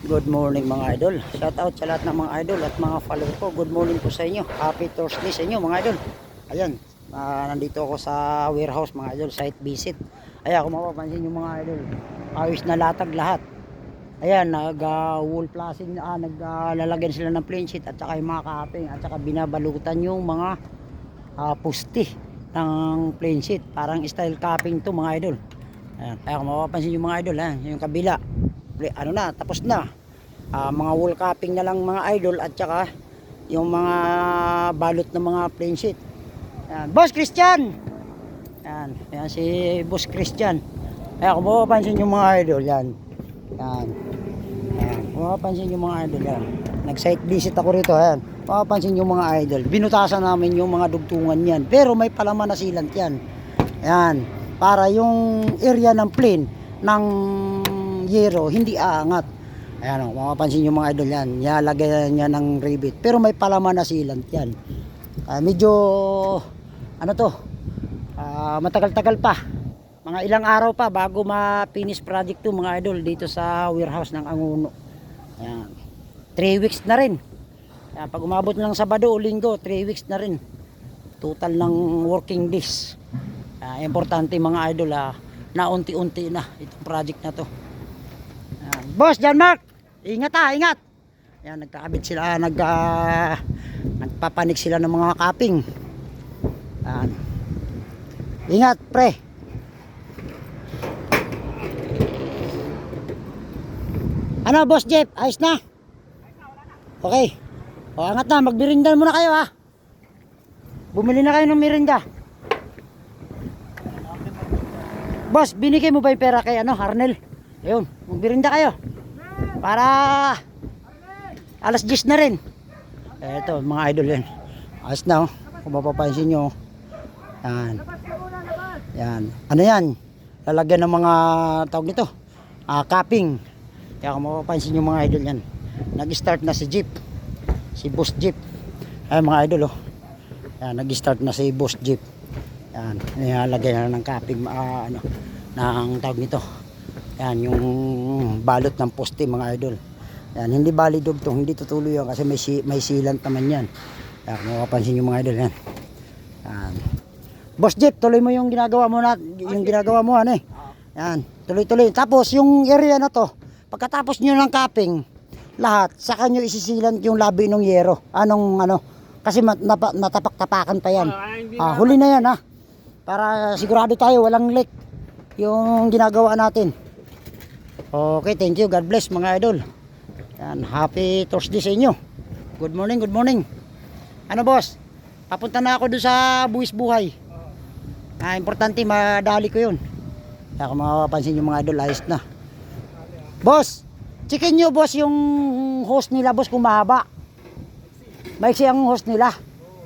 Good morning mga idol. Shout out sa lahat ng mga idol at mga follower ko. Good morning po sa inyo. Happy Thursday sa inyo mga idol. Ayan, ah, nandito ako sa warehouse mga idol, site visit. Ayan, kung mapapansin yung mga idol, ayos na latag lahat. Ayan, nag ah, wall placing na, ah, naglalagyan sila ng plain sheet at saka yung mga kaping at saka binabalutan yung mga ah, pusti ng plain sheet. Parang style capping to mga idol. Ayan, kaya kung mapapansin yung mga idol, ayan, yung kabila, ano na, tapos na. Ah, mga wall capping na lang mga idol at saka yung mga balot ng mga plain sheet. Ayan. Boss Christian! Yan, yan si Boss Christian. Ayan, kung mapapansin yung mga idol, yan. Yan. Ayan, kung mapapansin yung mga idol, yan. Nag-site visit ako rito, ayan. Mapapansin yung mga idol. Binutasan namin yung mga dugtungan yan. Pero may palaman na silant yan. Yan. Para yung area ng plane ng yero hindi aangat. Ayan o, mapapansin yung mga idol yan. Nilalagyan niya ng rivet. Pero may palaman na sealant yan. Ah, medyo, ano to, ah, matagal-tagal pa. Mga ilang araw pa bago ma-finish project to mga idol dito sa warehouse ng Anguno. Ayan. 3 weeks na rin. Ayan, pag umabot ng Sabado o Linggo, 3 weeks na rin. Total ng working days. Ah, importante mga idol ah, na unti-unti na itong project na to. Ayan. Boss, John Mark! Ingat ha, ingat! Ayan, nagkakabit sila, nag, ah, nagpapanik sila ng mga kaping. Ayan. Ingat, pre! Ano, Boss Jeff? Ayos na? Okay. O, angat na. Magbirinda muna kayo, ha? Bumili na kayo ng mirinda. Boss, binigay mo ba yung pera kay ano, Harnel? Ayun, magbirinda kayo. Para alas 10 na rin. Eto, mga idol yan. Ayos na, oh. Kung mapapansin nyo. Yan. Yan. Ano yan? Lalagyan ng mga tawag nito. Ah, capping. Kaya kung mapapansin nyo mga idol yan. Nag-start na si Jeep. Si Boss Jeep. Ay mga idol oh. Yan, nag-start na si Boss Jeep. Yan, nilalagay na ng capping ah, ano, ng tawag nito. Yan, yung balot ng poste mga idol. Yan, hindi bali dugtong, hindi tutuloy yan kasi may, si, may sealant naman yan. Yan, kung mapapansin yung mga idol yan. Yan. Boss Jeep, tuloy mo yung ginagawa mo na, yung ginagawa mo ano eh. Yan, tuloy-tuloy. Tapos yung area na to, pagkatapos nyo ng capping, lahat, saka nyo isisilant yung labi ng yero. Anong ano, kasi mat, napa, natapak-tapakan pa yan. Ah, huli na yan ha. Para sigurado tayo, walang leak yung ginagawa natin. Okay, thank you. God bless mga idol. Yan, happy Thursday sa inyo. Good morning, good morning. Ano boss? Papunta na ako doon sa buwis buhay. Ah, importante madali ko 'yun. Kaya kung mapapansin yung mga idol, ayos na. Boss, chicken nyo boss yung host nila boss kung mahaba. Maiksi ang host nila.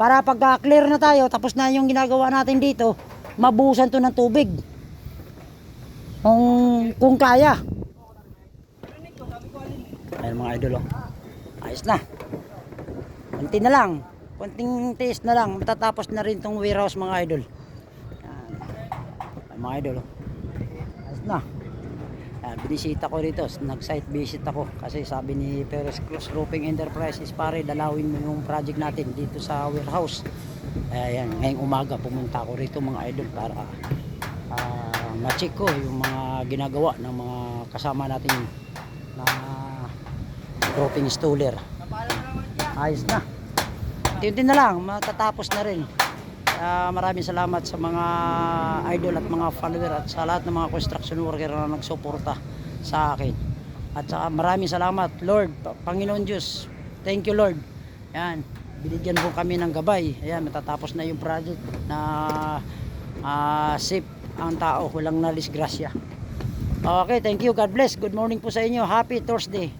Para pagka clear na tayo, tapos na yung ginagawa natin dito, mabuhusan to ng tubig. Kung, kung kaya. Ayun mga idol oh. Ayos na. Kunti na lang. Kunting taste na lang. Matatapos na rin tong warehouse mga idol. Ayun, mga idol oh. Ayos na. Yan, binisita ko rito. Nag-site visit ako. Kasi sabi ni Perez Cruz Roofing Enterprises, pare, dalawin mo yung project natin dito sa warehouse. Ayan, ngayong umaga pumunta ako rito mga idol para ah, ma-check ko yung mga ginagawa ng mga kasama natin na roofing installer. Ayos na. Tintin na lang, matatapos na rin. Kaya maraming salamat sa mga idol at mga follower at sa lahat ng mga construction worker na nagsuporta sa akin. At saka maraming salamat, Lord, Pa- Panginoon Diyos. Thank you, Lord. Yan, binigyan po kami ng gabay. Ayan, matatapos na yung project na ah, safe ang tao, walang nalisgrasya. Okay, thank you. God bless. Good morning po sa inyo. Happy Thursday.